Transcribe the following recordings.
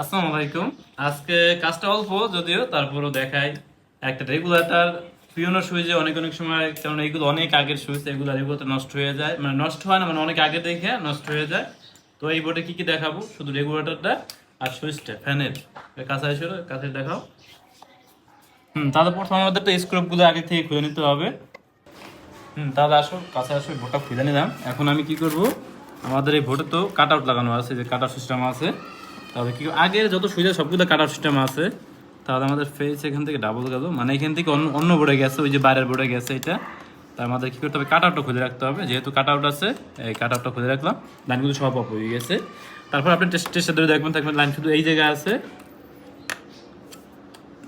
আসসালামু আলাইকুম। আজকে কাজটা অল্প, যদিও তারপরও দেখাই একটা রেগুলেটর। পিওনো সুইচে অনেক অনেক সময়, কারণ এগুলো অনেক আগের সুইচ, এগুলো রেগুলেটর নষ্ট হয়ে যায়। মানে নষ্ট হয় না মানে অনেক আগে দেখে নষ্ট হয়ে যায়। তো এই বোর্ডে কী কী দেখাবো? শুধু রেগুলেটরটা আর সুইচটা, ফ্যানের। কাছে এসে কাছে দেখাও। হুম, তাহলে প্রথম আমাদের তো স্ক্রুপগুলো আগে থেকে খুলে নিতে হবে। হুম, তাহলে আসো, কাছে আসো ভোটটা খুলে নিলাম। এখন আমি কি করব? আমাদের এই ভোটে তো কাট আউট লাগানো আছে, যে কাট আউট সিস্টেম আছে। তাহলে কি আগের যত সুবিধা সবগুলো কাট আউট সিস্টেম আছে, তাহলে আমাদের ফেস এখান থেকে ডাবল গেল। মানে এখান থেকে অন্য অন্য বোর্ডে গেছে, ওই যে বাইরের বোর্ডে গেছে এটা। তার আমাদের কি করতে হবে? কাট আউটটা খুলে রাখতে হবে। যেহেতু কাট আউট আছে, এই কাট আউটটা খুলে রাখলাম। লাইনগুলো সব অফ হয়ে গেছে। তারপর আপনি টেস্ট টেস্টে ধরে দেখবেন দেখবেন লাইন শুধু এই জায়গায় আছে।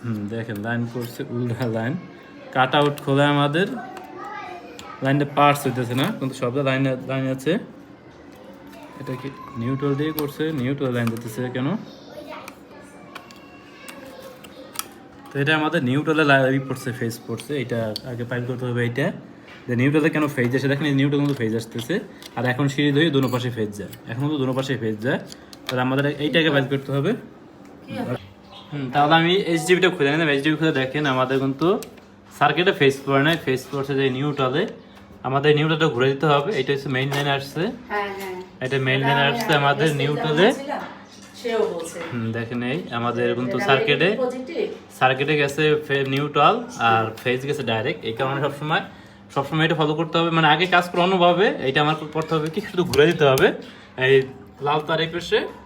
হুম, দেখেন লাইন করছে উল্টা লাইন কাট আউট খোলা আমাদের। লাইনটা পার্স হইতেছে না, কিন্তু সব লাইন লাইন আছে। এটা কি নিউট্রাল দিয়ে করছে? নিউট্রাল লাইন দিতেছে কেন? তো এটা আমাদের নিউট্রালে লাইভ পড়ছে ফেস পড়ছে। এটা আগে পাইল করতে হবে এটা যে নিউট্রালে কেন ফেজ আসে? দেখেন নিউট্রাল কিন্তু ফেজ আসতেছে। আর এখন সিঁড়ি ধরে দোনো পাশে ফেজ যায়। এখন তো দোনো পাশে ফেজ যায়। তাহলে আমাদের এইটাকে বাইল করতে হবে। হুম, তাহলে আমি এইচডিবিটা খুলে নিলাম। এইচডিবি খুলে দেখেন, আমাদের কিন্তু সার্কিটে ফেস পড়ে নাই। ফেস পড়ছে যে নিউট্রালে আমাদের নিউট্রালটা ঘুরে দিতে হবে। এটা হচ্ছে মেইন লাইন আসছে। হ্যাঁ হ্যাঁ। এটা মেইন লাইন আসছে আমাদের সেও বলছে। দেখেন এই আমাদের কিন্তু সার্কিটে পজিটিভ সার্কিটে গেছে নিউট্রাল আর ফেজ গেছে ডাইরেক্ট এই কারণে সবসময় সবসময় এটা ফলো করতে হবে। মানে আগে কাজ করে অন্যভাবে এটা আমার করতে হবে কি? শুধু ঘুরে দিতে হবে। এই লাল তার এই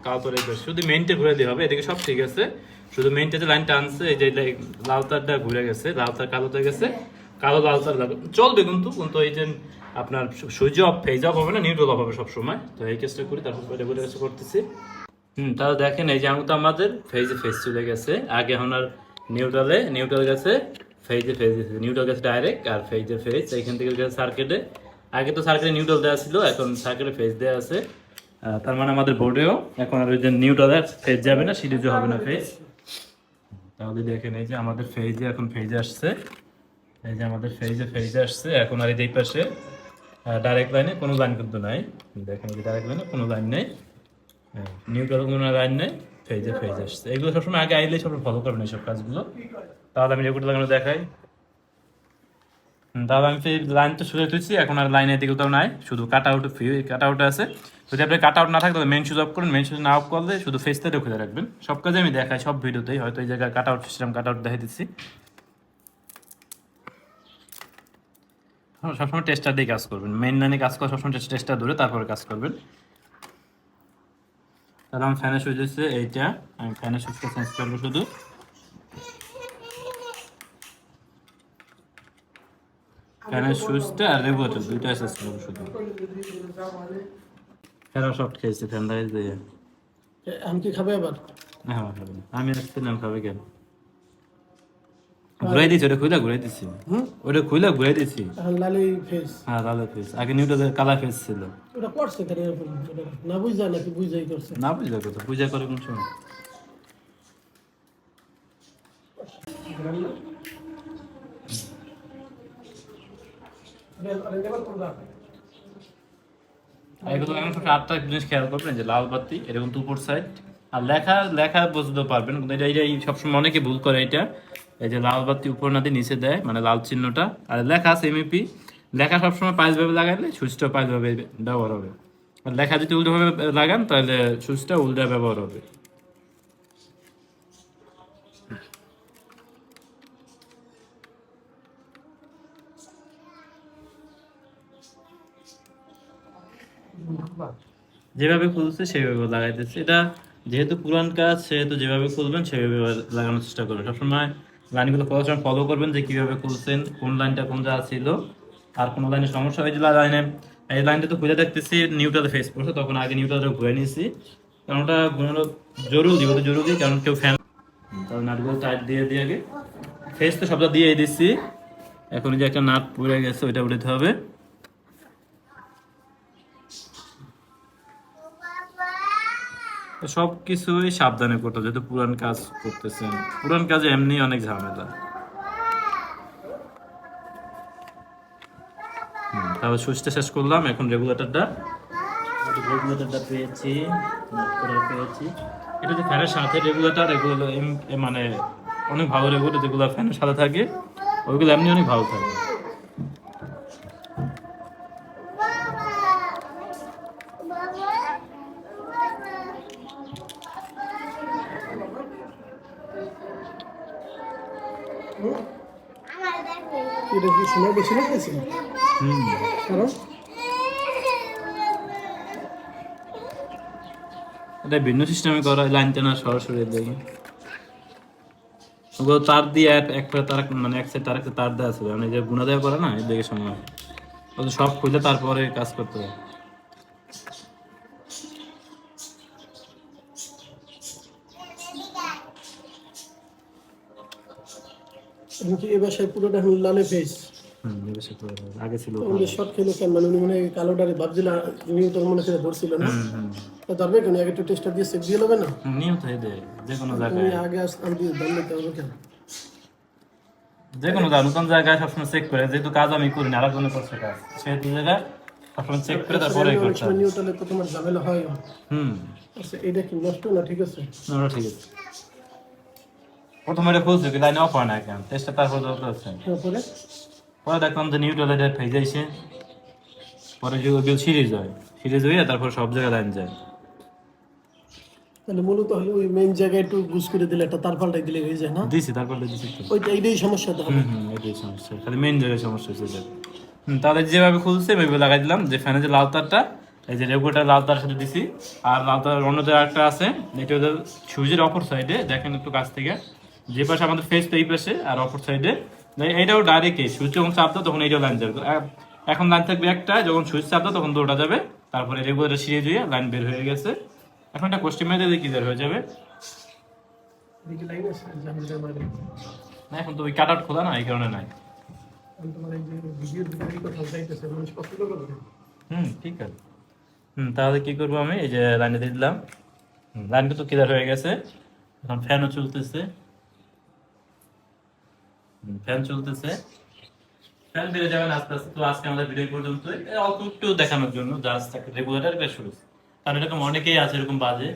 কালো তার পাশে। শুধু মেইনটা ঘুরে দিতে হবে। এদিকে সব ঠিক আছে। শুধু মেইনটা যে লাইন টানছে এই যে লাল তারটা ঘুরে গেছে। লাল তার কালো তার গেছে। কালো লাল তার লাগবে চলবে কিন্তু কিন্তু এই যে আপনার সূর্য অফ ফেজ অফ হবে না নিউট্রাল অফ হবে সবসময়। তো এই কেসটা করি, তারপর রেগুলার কাছে করতেছি। হুম, তাহলে দেখেন, এই যে আমি তো আমাদের ফেজে ফেজ চলে গেছে। আগে এখন আর নিউট্রালে নিউট্রাল গেছে ফেজে ফেজ নিউট্রাল গেছে ডাইরেক্ট আর ফেজে ফেজ এখান থেকে গেছে সার্কিটে আগে তো সার্কিটে নিউট্রাল দেওয়া ছিল, এখন সার্কিটে ফেজ দেওয়া আছে। তার মানে আমাদের বোর্ডেও এখন আর ওই যে নিউট্রালের ফেজ যাবে না, সিরিজও হবে না ফেজ তাহলে দেখেন, এই যে আমাদের ফেজে এখন ফেজ আসছে। এই যে আমাদের ফেজে ফেজ আসছে। এখন আর এই পাশে ডাইরেক্ট লাইনে কোনো লাইন কিন্তু নাই। দেখেন যে ডাইরেক্ট লাইনে কোনো লাইন নেই। নিউট্রাল কোনো লাইন নেই ফেজে ফেজ আসছে। এগুলো সবসময় আগে আইলে সবসময় ফলো করবেন এইসব কাজগুলো। তাহলে আমি রেকর্ড লাগানো দেখাই। তাহলে আমি সেই লাইনটা শুরু তুলছি এখন আর লাইনের দিকে কোথাও নাই। শুধু কাট আউট কাট আউট আছে। যদি আপনি কাট আউট না থাকে তাহলে মেন সুইচ অফ করুন। মেন সুইচ না অফ করলে শুধু ফেসটাকে খুলে রাখবেন। সব কাজে আমি দেখাই, সব ভিডিওতেই হয়তো এই জায়গায় cut out system cut out দেখাই দিচ্ছি হ্যাঁ, সবসময় টেস্টার দিয়ে কাজ করবেন। মেন লাইনে কাজ করা সবসময় টেস্টার ধরে তারপরে কাজ করবেন। তাহলে আমার ফ্যানের সুইচ হচ্ছে এইটা। আমি ফ্যানের সুইচটা চেঞ্জ করব শুধু। ফ্যানের সুইচটা আর রেগুলেটর দুইটা চেঞ্জ করব শুধু। সফট খেয়েছি ফ্যান দাঁড়িয়ে দিয়ে। আমি কি খাবে আবার? হ্যাঁ আমি আসছিলাম খাবে কেন? ঘুরাই দিছি ওটা খুলে ঘুরাই দিছি ওটা খুলে ঘুরাই দিছি লালি ফেস হ্যাঁ লাল ফেস আগে নিউটা কালা ফেস ছিল ওটা করছে এরকম ওটা না বুঝা নাকি বুঝাই করছে না কথা পূজা করে কোন সময় আটটা জিনিস খেয়াল করবেন যে লাল বাতি এটা কিন্তু উপর সাইড আর লেখা লেখা বুঝতে পারবেন কিন্তু এটা সবসময় অনেকে ভুল করে এটা এই যে লাল বাতি উপর না দিয়ে নিচে দেয় মানে লাল চিহ্নটা। আর লেখা আছে এমইপি লেখা সবসময় পাঁচ ভাবে লাগাইলে সুইচটা পাঁচ ভাবে ব্যবহার হবে। আর লেখা যদি উল্টোভাবে লাগান, তাহলে সুইচটা উল্টা ব্যবহার হবে। যেভাবে খুলছে, সেভাবে লাগাইতেছে। এটা যেহেতু পুরান কাজ, সেহেতু যেভাবে খুলবেন, সেভাবে লাগানোর চেষ্টা করবেন সবসময় লাইনগুলো খোলার সময় ফলো করবেন, যে কীভাবে খুলছেন, কোন লাইনটা কোন যা ছিল, আর কোন লাইনে সমস্যা হয়েছিল লাইনে এই লাইনটা তো খুঁজে দেখতেছি নিউট্রালে ফেস পড়ছে, তখন আগে নিউট্রালটা ঘুরে নিয়েছি। কারণ ওটা ঘুরানো জরুরি, ওটা জরুরি, কারণ কেউ ফ্যান তাহলে নাটগুলো টাইট দিয়ে দিয়ে আগে। ফেস তো সবটা দিয়ে দিচ্ছি এখন যে একটা নাট পড়ে গেছে, ওইটা উঠাতে হবে। সব কিছুই সাবধানে করতে যেহেতু পুরান কাজ করতেছেন। পুরান কাজে এমনি অনেক ঝামেলা। তাহলে সুইচটা শেষ করলাম এখন রেগুলেটরটা। রেগুলেটরটা পেয়েছি পেয়েছি। এটা যে ফ্যানের সাথে রেগুলেটর এগুলো মানে অনেক ভালো রেগুলেটর যেগুলো ফ্যানের সাথে থাকে ওইগুলো এমনি অনেক ভালো থাকে। এটা কি সময় বেশি লাগতেছে হুম। কারণ? এটা ভিন্ন সিস্টেমে করা লাইন টানা সরাসরি দেখি। ওগুলো তার দিয়ে এক একটা তার মানে এক সাইড তার একটা তার দেওয়া আছে। মানে যে গুণা দেওয়া করে না এদিকে সময়। সব খুঁজে তারপরে কাজ করতে হবে এখন এ বাসায় পুরোটা এখন লালে ফেস হুম এই বেশি করে হবে। আগে ছিল উনি শর্ট খেলে কেন? মানে উনি মনে হয় কালোটারে ভাবছিল নিউটন মনে করে ধরছিল না। হুম হুম। তো ধরবে কেন? আগে একটু টেস্টার দিয়ে চেক দিয়ে নেবে না? নিয়ম তো এই যে কোনো জায়গায়। আগে আসলাম দিয়ে দাম নিতে হবে কেন? যে কোনো জায়গায় নতুন জায়গায় সবসময় চেক করে। যেহেতু কাজ আমি করি না আরেকজনের করছে কাজ। সেহেতু জায়গায় সবসময় চেক করে তারপরে করতে সময় তো তোমার ঝামেলা হয়। হুম। আচ্ছা এটা কি নষ্ট না ঠিক আছে? না, ঠিক আছে। প্রথমে এটা খুলছে কি লাইন অফ না কেন? টেস্টটা তারপর হচ্ছে। তারপরে? পরে দেখলাম যে নিউট্রাল এটা ফেজ যাইছে পরে যে ওগুলো সিরিজ হয়। সিরিজ হয়ে তারপর সব জায়গায় লাইন যায়। তাহলে মূলত হলো ওই মেইন জায়গায় একটু গুজ করে দিলে একটা তার পাল্টাই দিলে হয়ে যায় না? দিছি তারপর দিছি তো। ওইটা এইটাই সমস্যা তো হবে হুম হুম এটাই সমস্যা। খালি মেইন জায়গায় সমস্যা হচ্ছে হুম তাহলে যেভাবে খুলছে ওইভাবে লাগাই দিলাম। যে ফ্যানে যে লাল তারটা এই যে রেগুলেটার লাল তার সাথে দিছি। আর লাল তার অন্য যে একটা আছে এটা ওদের সুইচের অপর সাইডে দেখেন একটু কাছ থেকে। যে পাশে আমাদের ফেস তো এই পাশে আর অপর সাইডে এইটাও ডাইরেক্ট এই সুইচ যখন চাপ দাও তখন এইটাও লাইন যাবে। এখন লাইন থাকবে একটা যখন সুইচ চাপ দাও তখন দুটোটা যাবে। তারপরে রেগুলার সিরিজ হয়ে লাইন বের হয়ে গেছে। এখন একটা কোশ্চেন মেরে কি বের হয়ে যাবে। না এখন তো ওই কাট আউট খোলা না এই কারণে নাই। হুম ঠিক আছে। হুম তাহলে কি করব আমি? এই যে লাইনে দিয়ে দিলাম। লাইনটা তো ক্লিয়ার হয়ে গেছে। এখন ফ্যানও চলতেছে। ফ্যান চলতেছে। ফ্যান বেড়ে যাবেন আস্তে আস্তে। তো আজকে আমাদের ভিডিও পর্যন্ত অল্প একটু দেখানোর জন্য জাস্ট রেগুলেটার বেশ শুরু। কারণ এরকম অনেকেই আছে, এরকম বাজে।